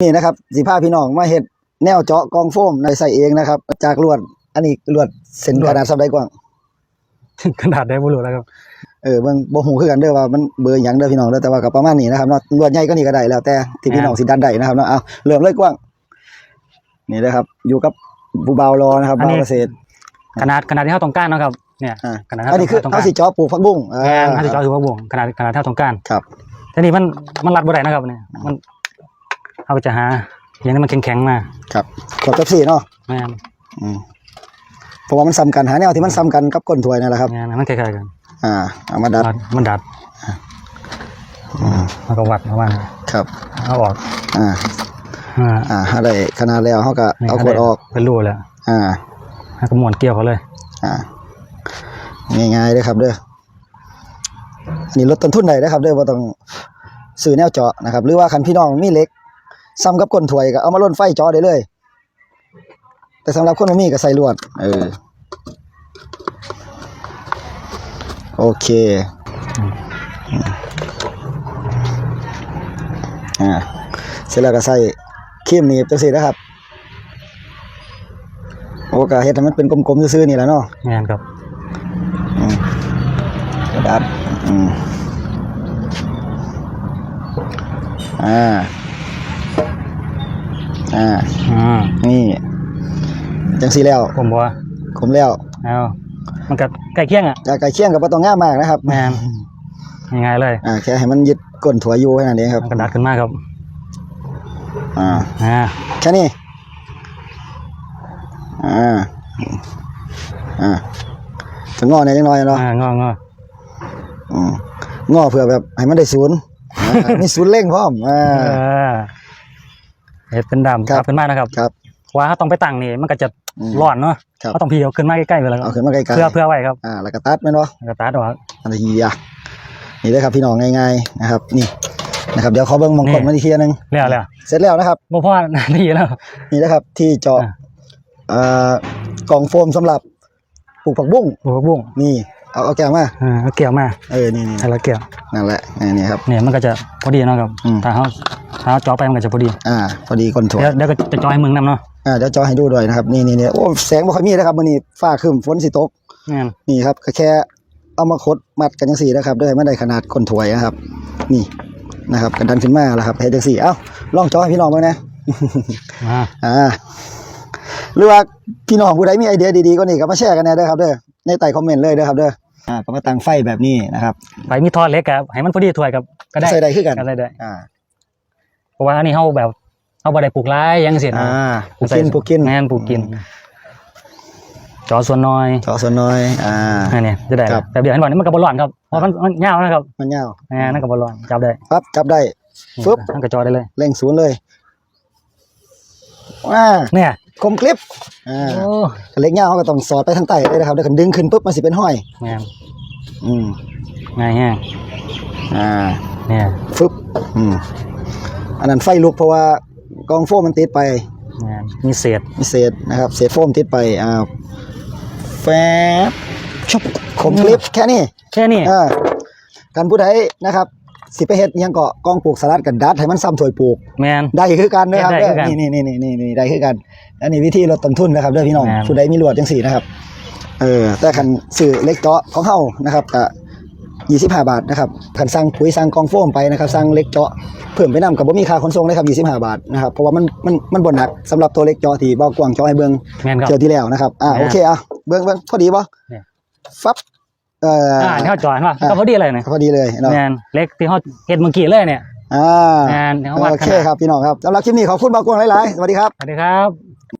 นี่นะครับสีผ้าพี่น้องมาเฮ็ดแนวเจาะกองโฟมในใส่เองนะครับ จากลวด อันนี้ลวดเส้นขนาดสับได้กว้างขนาดได้บ่รู้แล้วครับเออเบิ่งบ่ฮู้คือกันเด้อว่ามันเบอร์หยังเด้อพี่น้องเด้อแต่ว่าก็ประมาณนี้นะครับเนาะลวดใหญ่ก็นี่ก็ได้แล้วแต่ที่พี่น้องสิดันได้นะครับเนาะเอาเริ่มเลยกว้าง นี่เด้อครับ อยู่กับผู้บ่าวรอนะครับอันบ่านี้วเกษตรขนาดขนาดที่เฮาต้องการเนาะครับเนี่ยอ่าขนาดอันนี้คือต้องเอาการสิเจาะปลูกผักบุ้งอ่าแม่นถ้าสิเจาะถือว่าบ่วงขนาดขนาดที่เฮาต้องการครับทีนี้มันมันรัดบ่ได้นะครับเนี่ยมัน เฮาก็จะหาอย่างที่มันแข็งๆมาครับขวดเป๊ปซี่เนาะแม่นอืมเพราะว่ามันซ้ำกันหาแนวที่มันซ้ำกันกับก้นถ้วยนั่นแหละครับ แม่นมันคล้ายๆกันอ่าเอามาดัดรัดมันดัดอืมมันก็วัดประมาณนั้นครับ เอาออกอ่าอ่าอ่าถ้าได้ขนาดแล้วเขาก็นี่เอาขวดออกเป็นรูแล้วอ่าแล้วก็ม้วนเกี่ยวเขาเลย อ่าง่ายๆเลยครับเด้ออันนี้ลดต้นทุนได้นะครับเด้อว่าต้องซื้อแนวเจาะนะครับ หรือว่าคันพี่น้องมีเหล็ก ซ้ำกับก้นถ้วยก็เอามาล่นไฟเจาะได้เลย แต่สำหรับคนบ่มีก็ใส่ลวด เออ โอเค อ่า เสร็จแล้วก็ใส่ครีมหนีบจังซี่นะครับ โอ้ก็เฮ็ดให้มันเป็นกลมๆซื่อๆนี่แหละเนาะแม่นครับอืมกระดาษอืม อ่า อ่าอืมนี่จังสีแล้ว ผมบอกว่าคมแล้วเอามันก็ใกล้เคียงอะกไก่เคียงกับปตองง่ามมากนะครับแม่นง่ายๆเลยอ่าแค่ให้มันยึดก้นถั่วอยู่แค่นั้นเองครับมันก็ดัดขึ้นมาครับอ่าอ่าแค่นี้อ่าอ่าถึงงอเนี่ยจังน้อยเนาะอ่างองออืมงอเผื่อแบบให้มันได้ศูนย์อ่ามีศูนย์เร่งพร้อมอ่า เออ เห็ดเป็นดำครับครับขึ้นมานะครับครับว่าเขาต้องไปตั้งนี่มันก็จะอืมร้อนเนาะครับเขาต้องพีเอาขึ้นมาใกล้ๆไปแล้วเอาขึ้นมาไกลๆเพื่อเพื่อไว้ครับอ่าแล้วก็ตัดแม่นบ่ แล้วก็ตัดออก อันนี้อะนี่เลยครับพี่น้องง่ายๆนะครับ นี่นะครับเดี๋ยวขอเบิ้งมองกลนี่ มาอีกทีนึงแล้วแล้วเสร็จแล้วนะครับ บ่พอได้ยินแล้ว นี่นะครับที่เจาะอ่าเอ่อกล่องโฟมสำหรับปลูกผักบุ้งปลูกบุ้งนี่เอาเอาแก้วมาอ่าเอาเกี่ยวมาเออนี่นี่ให้เราเกี่ยวนั่นแหละนี่นี่ครับ เนี่ยมันก็จะพอดีเนาะครับอืม ถ้าเขาถ้า เขาเจาะไปมันก็จะพอดีอ่าพอดีคนถั่วเดี๋ยวเดี๋ยวก็จะเจาะให้มึงนํเนาะอ่าเดี๋ยวเจาะให้ดูด้วยนะครับนี่นี่นี่โอ้แสงบ่ค่อยมีนะครับมื้อนี้ฟ้าครึ้มฝนสิตกแม่นนี่ครับก็แค่เอามาคดมัดกันจังสี่นะครับด้วยไม่ได้ขนาดคนถวยนะครับ นี่นะครับกันดันขึ้นมาแล้วครับเฮ็ดจังสี่เอ้าลองจอให้พี่น้องเบ้างนะ อ่าอ่าหรือว่าพี่น้องผู้ใดมีไอเดียดีๆก็นี่ก็มาแชร์กันแหน่เด้อครับเด้อในใต้คอมเมนต์เลยเด้อครับเด้ออ่าก็มาตั้งไฟแบบนี้นะครับ ไปมีทอดเล็กครับให้มันพอดีถ้วยกับก็ได้ใส่ได้คือกัน ก็ได้ได้อ่าเพ ราะว่าอันนี้เฮาแบบเฮาบ่ได้ปลูกหลายอยังเสียอ่านะปลูกกินปลูกกินแม่นปลูกกินเจาะส่วนน้อยเจาะส่วนน้อย อ่าอันนี้จะได้ครับแต่เดี๋ยวเห็นบอกนี่มันกับบอลลอนครับเพราะมันมันยาวนะครับ มันยาวอ่านั่นกับบอลลอนจับได้ปั๊บจับได้ฟึบนั่นก็จอได้เลยเร่งศูนย์เลยอ่าเนี่ยคมคลิปอ่าโอ้เล็กยาวเขาก็ต้องสอดไปทางใต้เลยนะครับเดี๋ยวคันดึงขึ้นปุ๊บมันสิเป็นห้อยแม่นอืมง่ายแห้งอ่าเนี่ยฟึบอืม อันนั้นไฟลุกเพราะว่ากองโฟมมันติดไปแม่นมีเศษมีเศษนะครับ เศษโฟมติดไปอ้าวแฟบชุบขมคลิปแค่นี้แค่นี้อ่าการผู้ใดนะครับสิไปเฮ็ดอิหยังเกาะกองปลูกสลัดกันดัดให้มันซ้ำถวยปลูกแม่นได้คือกันนะครับได้คือกันนี่นี่นี่นี่นี่ได้คือกันอันนี้วิธีลดต้นทุนนะครับเด้อพี่น้องแม่นผู้ใดมีลวดจังสี่นะครับเออแต่คันซื้อเล็กเจาะของเฮานะครับก็ 25 บาทนะครับคันสั่งปุ๋ยสั่งกองโฟมไปนะครับสั่งเล็กเจาะเพิ่มไปนำกับบ่มีค่าขนส่งนะครับ25 บาทนะครับเพราะว่ามันมันมันบ่หนักสำหรับตัวเล็กเจาะที่บ่กว้างเจาะให้เบิ่งแม่นครับ เจอที่แล้วนะครับอ่าแม่นโอเคอะเบิ่งเบิ่งพอดีบ่เนี่ยฟับเอ่ออ่าอที่เขาจอดเห็นป่ะอะก็พอดีเลยเนี่ยพอดีเลยเนาะแม่นเล็กที่เขาเฮ็ดเมื่อกี้เลยเนี่ยอ่าแม่นที่เขาวัดโอขเคนาดครับพี่น้องครับสำหรับคลิปนี้ขอบคุณบ่าวกวางหลายๆสวัสดีครับ สวัสดีครับ